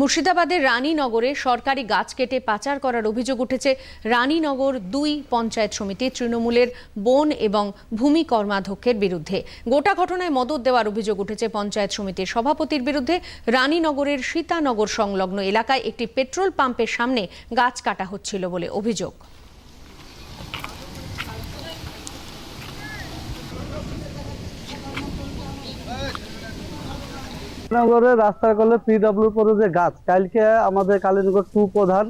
মুর্শিদাবাদের রানীনগরে সরকারি গাছ কেটে পাচার করার অভিযোগ উঠেছে। রানীনগর দুই পঞ্চায়েত সমিতি তৃণমূলের বন এবং ভূমি কর্মাধ্যক্ষের বিরুদ্ধে। গোটা ঘটনায় মদত দেওয়ার অভিযোগ উঠেছে পঞ্চায়েত সমিতির সভাপতির বিরুদ্ধে। রানীনগরের সীতানগর সংলগ্ন এলাকায় একটি পেট্রোল পাম্পের সামনে গাছ কাটা হচ্ছিল বলে অভিযোগ। নগরের রাস্তার কলে পিডব্লিউ পরে যে গাছ, কালকে আমাদের কালীনগর টু প্রধান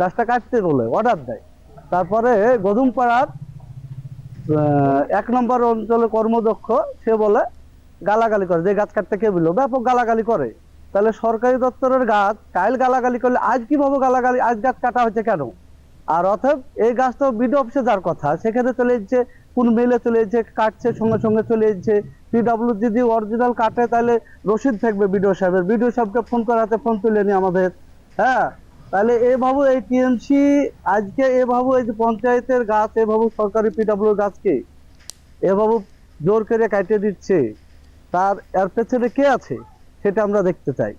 গাছটা কাটতে বলে অর্ডার দেয়। তারপরে গদুমপাড়ার এক নম্বর অঞ্চলে কর্মদক্ষ, সে বলে গালাগালি করে, যে গাছ কাটতে কে বলল? ব্যাপক গালাগালি করে। তাহলে সরকারি দপ্তরের গাছ, কাল গালাগালি করলে আজ কীভাবে গালাগালি, আজ গাছ কাটা হচ্ছে কেন? আর অতএব এই গাছ তো বিডি অফিসে যার কথা, সেখানে চলে যাচ্ছে কোন মেলে চলে যাচ্ছে কাটছে, সঙ্গে সঙ্গে চলে যাচ্ছে পিডব্লিউ যদি অরিজিনাল কাটে, তাহলে রসিদ থাকবে বিডিও সাহেবের। বিডিও সাহেবকে ফোন করাতে ফোন তুলেনি আমাদের। হ্যাঁ? তাহলে এ এভাবে এই টিএমসি আজকে এ এভাবে এই যে পঞ্চায়েতের গাছ, এ এভাবে সরকারি পিডব্লিউ গাছকে এভাবে জোর করে কাটিয়ে দিচ্ছে। তার, এর পেছনে কে আছে? সেটা আমরা দেখতে চাই।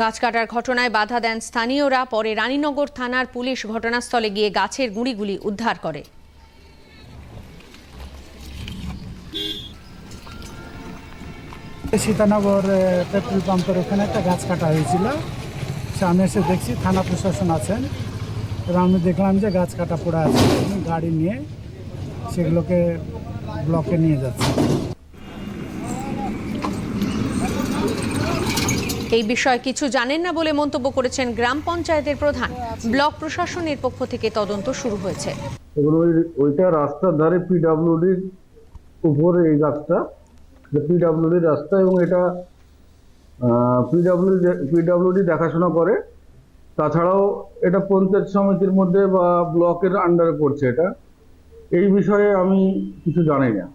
গাছ কাটার ঘটনায় বাধা দেন স্থানীয়রা, পরে রানীনগর থানার পুলিশ ঘটনাস্থলে গিয়ে গাছের গুঁড়িগুলি উদ্ধার করে। সীতানগর পেট্রোল পাম্পের ওখানে একটা গাছ কাটা হয়েছিল। সে আমি এসে দেখছি থানা প্রশাসন আছেন। এবং আমি দেখলাম যে গাছ কাটা পড়ে আছে। গাড়ি নিয়ে সেগুলোকে ব্লকে নিয়ে যাচ্ছে। এই বিষয়ে কিছু জানেন না বলে মন্তব্য করেছেন গ্রাম পঞ্চায়েতের প্রধান। ব্লক প্রশাসনের পক্ষ থেকে তদন্ত শুরু হয়েছে। ওইটা রাস্তার ধারে পিডাব্লিউডির উপরে এই গাছটা পিডাব্লিউডির রাস্তা এবং এটা পিডাব্লিউ পিডাব্লিউডি দেখাশোনা করে। তাছাড়াও এটা পঞ্চায়েত সমিতির মধ্যে বা ব্লকের আন্ডারে পড়ছে এটা। এই বিষয়ে আমি কিছু জানি না।